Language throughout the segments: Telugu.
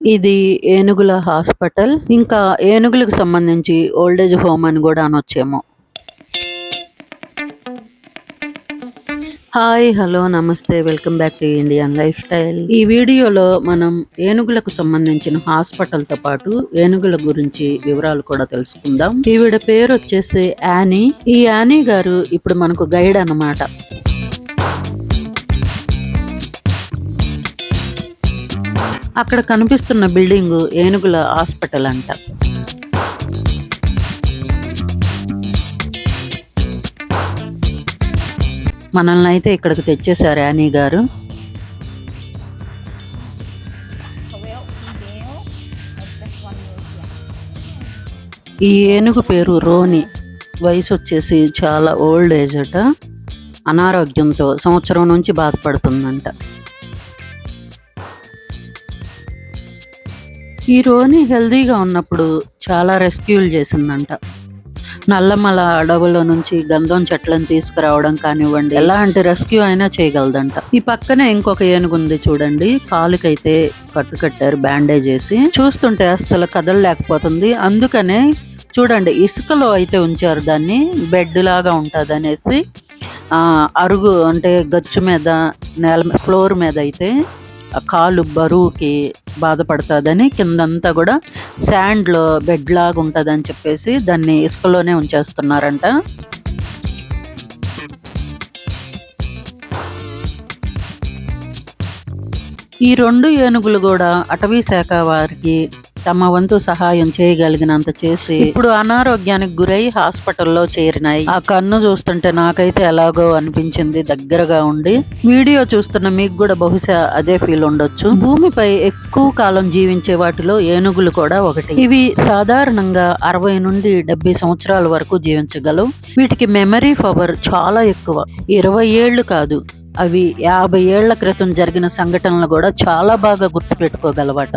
ఇది ఏనుగుల హాస్పిటల్. ఇంకా ఏనుగులకు సంబంధించి ఓల్డేజ్ హోమ్ అని కూడా అనొచ్చేమో. హాయ్ హలో నమస్తే welcome back to Indian lifestyle. ఈ వీడియోలో మనం ఏనుగులకు సంబంధించిన హాస్పిటల్తో పాటు ఏనుగుల గురించి వివరాలు కూడా తెలుసుకుందాం. ఈవిడ పేరు వచ్చేసి యానీ. ఈ యానీ గారు ఇప్పుడు మనకు గైడ్ అన్నమాట. అక్కడ కనిపిస్తున్న బిల్డింగ్ ఏనుగుల హాస్పిటల్ అంట. మనల్ని అయితే ఇక్కడికి తెచ్చేశారు యానీ గారు. ఈ ఏనుగు పేరు రోని. వయసు వచ్చేసి చాలా ఓల్డ్ ఏజ్ అట. అనారోగ్యంతో సంవత్సరం నుంచి బాధపడుతుందంట. ఈ రోని హెల్దీగా ఉన్నప్పుడు చాలా రెస్క్యూలు చేసిందంట. నల్లమల అడవుల నుంచి గంధం చెట్లను తీసుకురావడం కానివ్వండి ఎలాంటి రెస్క్యూ అయినా చేయగలదంట. ఈ పక్కనే ఇంకొక ఏనుగు ఉంది చూడండి కాలుకైతే కట్టు కట్టారు బ్యాండేజ్ వేసి. చూస్తుంటే అస్సలు కదలలేకపోతుంది అందుకనే చూడండి ఇసుకలో అయితే ఉంచారు దాన్ని బెడ్ లాగా ఉంటుంది అనేసి అరుగు అంటే గచ్చు మీద నేల ఫ్లోర్ మీద అయితే కాలు బరువుకి బాధపడుతుందని కిందంతా కూడా శాండ్లో బెడ్ లాగా ఉంటుందని చెప్పేసి దాన్ని ఇసుకలోనే ఉంచేస్తున్నారంట. ఈ రెండు ఏనుగులు కూడా అటవీ శాఖ వారికి తమ వంతు సహాయం చేయగలిగినంత చేసి ఇప్పుడు అనారోగ్యానికి గురై హాస్పిటల్లో చేరినాయి. ఆ కన్ను చూస్తుంటే నాకైతే ఎలాగో అనిపించింది. దగ్గరగా ఉండి వీడియో చూస్తున్న మీకు కూడా బహుశా అదే ఫీల్ ఉండొచ్చు. భూమిపై ఎక్కువ కాలం జీవించే వాటిలో ఏనుగులు కూడా ఒకటి. ఇవి సాధారణంగా అరవై నుండి డెబ్బై సంవత్సరాల వరకు జీవించగలవు. వీటికి మెమరీ పవర్ చాలా ఎక్కువ. ఇరవై ఏళ్ళు కాదు అవి యాభై ఏళ్ళ క్రితం జరిగిన సంఘటనలు కూడా చాలా బాగా గుర్తుపెట్టుకోగలవట.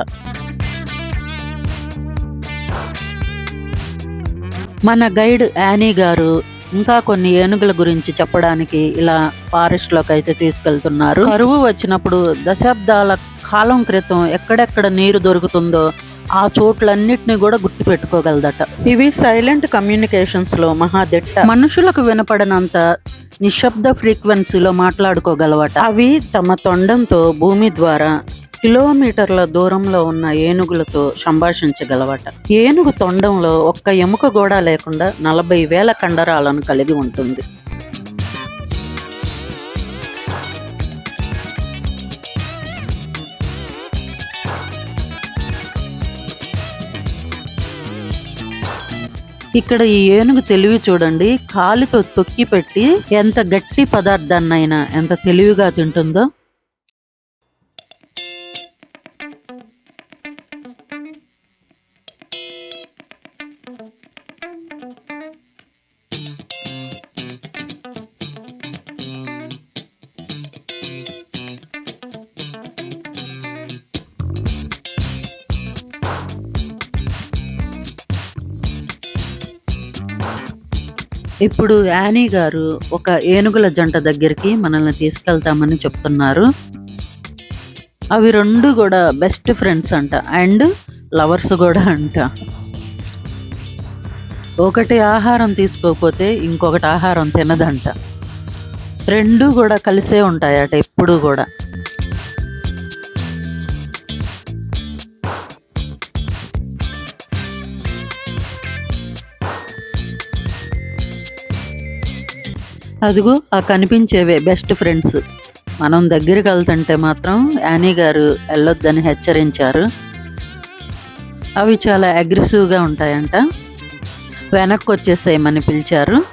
మన గైడ్ యానీ గారు ఇంకా కొన్ని ఏనుగుల గురించి చెప్పడానికి ఇలా ఫారెస్ట్లోకి అయితే తీసుకెళ్తున్నారు. కరువు వచ్చినప్పుడు దశాబ్దాల కాలం క్రితం ఎక్కడెక్కడ నీరు దొరుకుతుందో ఆ చోట్లన్నిటిని కూడా గుర్తు పెట్టుకోగలదట ఇవి సైలెంట్ కమ్యూనికేషన్స్లో మహాదిట్ట. మనుషులకు వినపడనంత నిశ్శబ్ద ఫ్రీక్వెన్సీలో మాట్లాడుకోగలవట. అవి తమ తొండంతో భూమి ద్వారా కిలోమీటర్ల దూరంలో ఉన్న ఏనుగులతో సంభాషించగలవట. ఏనుగు తొండంలో ఒక్క ఎముక కూడా లేకుండా నలభై వేల కండరాలను కలిగి ఉంటుంది. ఇక్కడ ఈ ఏనుగు తెలివి చూడండి. కాలితో తొక్కి పెట్టి ఎంత గట్టి పదార్థాన్నైనా ఎంత తెలివిగా తింటుందో. ఇప్పుడు యానీ గారు ఒక ఏనుగుల జంట దగ్గరికి మనల్ని తీసుకెళ్తామని చెప్తున్నారు. అవి రెండు కూడా బెస్ట్ ఫ్రెండ్స్ అంట. అండ్ లవర్స్ కూడా అంట. ఒకటి ఆహారం తీసుకోకపోతే ఇంకొకటి ఆహారం తినదంట. రెండు కూడా కలిసే ఉంటాయట ఎప్పుడు కూడా. అదిగో ఆ కనిపించేవే బెస్ట్ ఫ్రెండ్స్. మనం దగ్గరికి వెళ్తుంటే మాత్రం యానీ గారు వెళ్ళొద్దని హెచ్చరించారు. అవి చాలా అగ్రెసివ్గా ఉంటాయంట. వెనక్కి వచ్చేసేయమని పిలిచారు.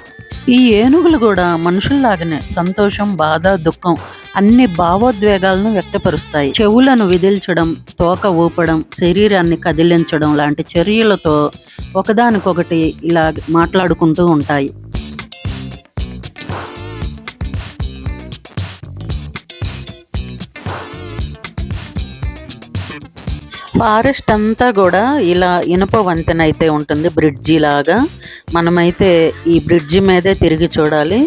ఈ ఏనుగులు కూడా మనుషుల్లాగానే సంతోషం బాధ దుఃఖం అన్ని భావోద్వేగాలను వ్యక్తపరుస్తాయి. చెవులను విదిల్చడం తోక ఊపడం శరీరాన్ని కదిలించడం లాంటి చర్యలతో ఒకదానికొకటి ఇలా మాట్లాడుకుంటూ ఉంటాయి. ఫారెస్ట్ అంతా కూడా ఇలా ఇనుప వంతెన అయితే ఉంటుంది బ్రిడ్జి లాగా. మనమైతే ఈ బ్రిడ్జి మీదే తిరిగి చూడాలి.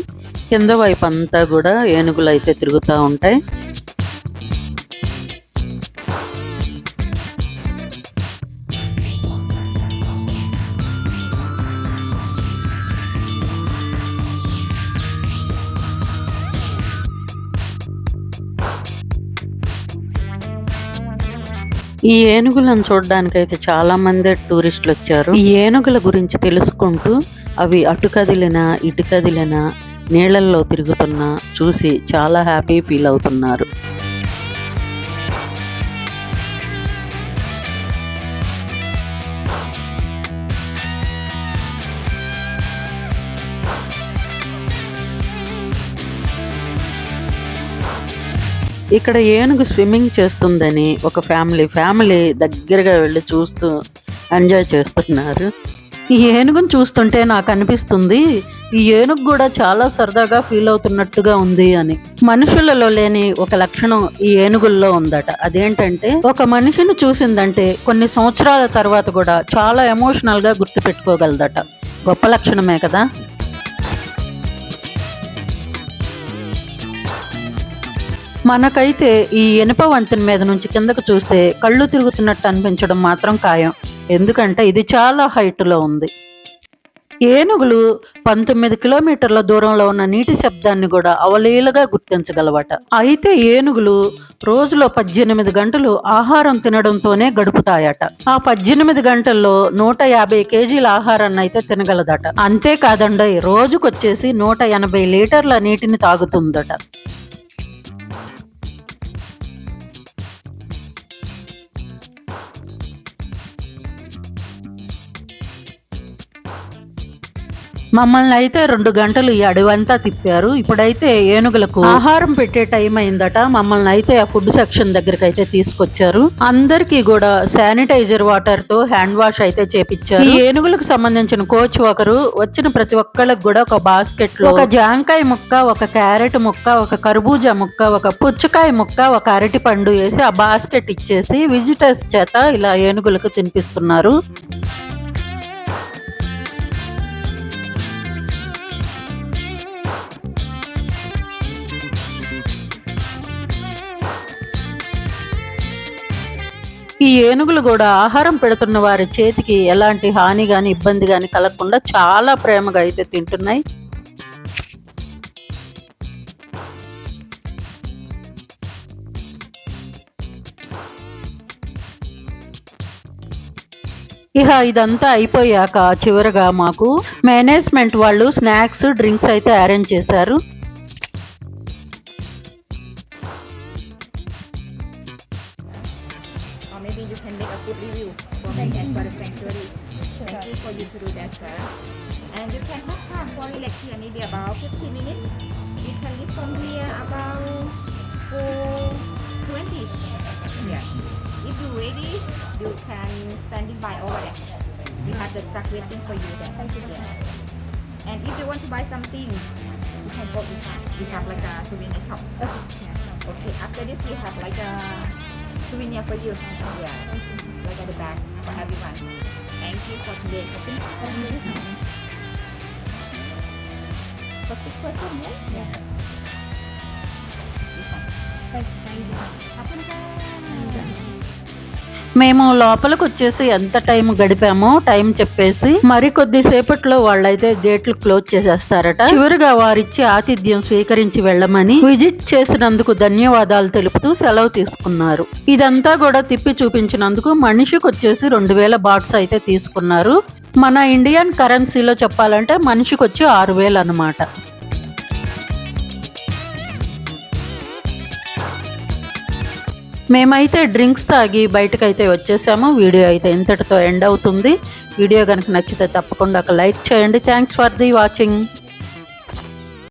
కింద వైపు అంతా కూడా ఏనుగులు అయితే తిరుగుతూ ఉంటాయి. ఈ ఏనుగులను చూడడానికైతే అయితే చాలా మంది టూరిస్టులు వచ్చారు. ఈ ఏనుగుల గురించి తెలుసుకుంటూ అవి అటు కదిలినా ఇటు కదిలినా నీళ్ళల్లో తిరుగుతున్నా చూసి చాలా హ్యాపీ ఫీల్ అవుతున్నారు. ఇక్కడ ఏనుగు స్విమ్మింగ్ చేస్తుందని ఒక ఫ్యామిలీ ఫ్యామిలీ దగ్గరగా వెళ్ళి చూస్తూ ఎంజాయ్ చేస్తున్నారు. ఈ ఏనుగును చూస్తుంటే నాకు అనిపిస్తుంది ఈ ఏనుగు కూడా చాలా సరదాగా ఫీల్ అవుతున్నట్టుగా ఉంది అని. మనుషులలో లేని ఒక లక్షణం ఈ ఏనుగుల్లో ఉందట. అదేంటంటే ఒక మనిషిని చూసిందంటే కొన్ని సంవత్సరాల తర్వాత కూడా చాలా ఎమోషనల్గా గుర్తుపెట్టుకోగలదట. గొప్ప లక్షణమే కదా? మనకైతే ఈ ఇనుప వంతెన మీద నుంచి కిందకు చూస్తే కళ్ళు తిరుగుతున్నట్టు అనిపించడం మాత్రం ఖాయం. ఎందుకంటే ఇది చాలా హైట్లో ఉంది. ఏనుగులు పంతొమ్మిది కిలోమీటర్ల దూరంలో ఉన్న నీటి శబ్దాన్ని కూడా అవలీలగా గుర్తించగలవట. అయితే ఏనుగులు రోజులో పద్దెనిమిది గంటలు ఆహారం తినడంతోనే గడుపుతాయట. ఆ పద్దెనిమిది గంటల్లో నూట యాభై కేజీల ఆహారాన్ని అయితే తినగలదట. అంతేకాదండి రోజుకొచ్చేసి నూట ఎనభై లీటర్ల నీటిని తాగుతుందట. మమ్మల్ని అయితే రెండు గంటలు ఈ అడవంతా తిప్పారు. ఇప్పుడైతే ఏనుగులకు ఆహారం పెట్టే టైం అయిందట. మమ్మల్ని అయితే ఆ ఫుడ్ సెక్షన్ దగ్గరికి అయితే తీసుకొచ్చారు. అందరికీ కూడా శానిటైజర్ వాటర్తో హ్యాండ్ వాష్ అయితే చేపించారు ఈ ఏనుగులకు సంబంధించిన కోచ్ ఒకరు వచ్చిన ప్రతి ఒక్కళ్ళకి కూడా ఒక బాస్కెట్లో ఒక జాంకాయ ముక్క ఒక క్యారెట్ ముక్క ఒక కర్బూజా ముక్క ఒక పుచ్చకాయ ముక్క ఒక అరటి పండు వేసి ఆ బాస్కెట్ ఇచ్చేసి విజిటర్స్ చేత ఇలా ఏనుగులకు తినిపిస్తున్నారు. ఈ ఏనుగులు కూడా ఆహారం పెడుతున్న వారి చేతికి ఎలాంటి హాని కానీ ఇబ్బంది కానీ కలగకుండా చాలా ప్రేమగా అయితే తింటున్నాయి. ఇక ఇదంతా అయిపోయాక చివరగా మాకు మేనేజ్మెంట్ వాళ్ళు స్నాక్స్ డ్రింక్స్ అయితే అరేంజ్ చేశారు. Or maybe you can make a good review for me and for the sanctuary. Thank you for you to do that, sir. And you can have time for relax here, uh, maybe about 15 minutes. You can leave from here about 420. Yes. If you're ready, you can standing by over there. We have the truck waiting for you there. Thank you. Yes. And if you want to buy something, you can go inside. We have like a souvenir shop. Okay. Okay. After this, we have like a souvenir for you. Yeah. Like at the back for everyone. Thank you for today. Thank you. For six person, yeah? Yeah. This one. Thank you. Thank you. మేము లోపలికి వచ్చేసి ఎంత టైం గడిపామో టైం చెప్పేసి మరి కొద్దిసేపట్లో వాళ్ళైతే గేట్లు క్లోజ్ చేసేస్తారట. చివరిగా వారిచ్చి ఆతిథ్యం స్వీకరించి వెళ్ళమని విజిట్ చేసినందుకు ధన్యవాదాలు తెలుపుతూ సెలవు తీసుకున్నారు. ఇదంతా కూడా తిప్పి చూపించినందుకు మనిషికి వచ్చేసి రెండు వేల బాట్స్ అయితే తీసుకున్నారు. మన ఇండియన్ కరెన్సీలో చెప్పాలంటే మనిషికి వచ్చి ఆరు వేలు అనమాట మేమైతే డ్రింక్స్ తాగి బయటకైతే వచ్చేసాము. వీడియో అయితే ఇంతటితో ఎండ్ అవుతుంది. వీడియో కనుక నచ్చితే తప్పకుండా ఒక లైక్ చేయండి. Thanks for the watching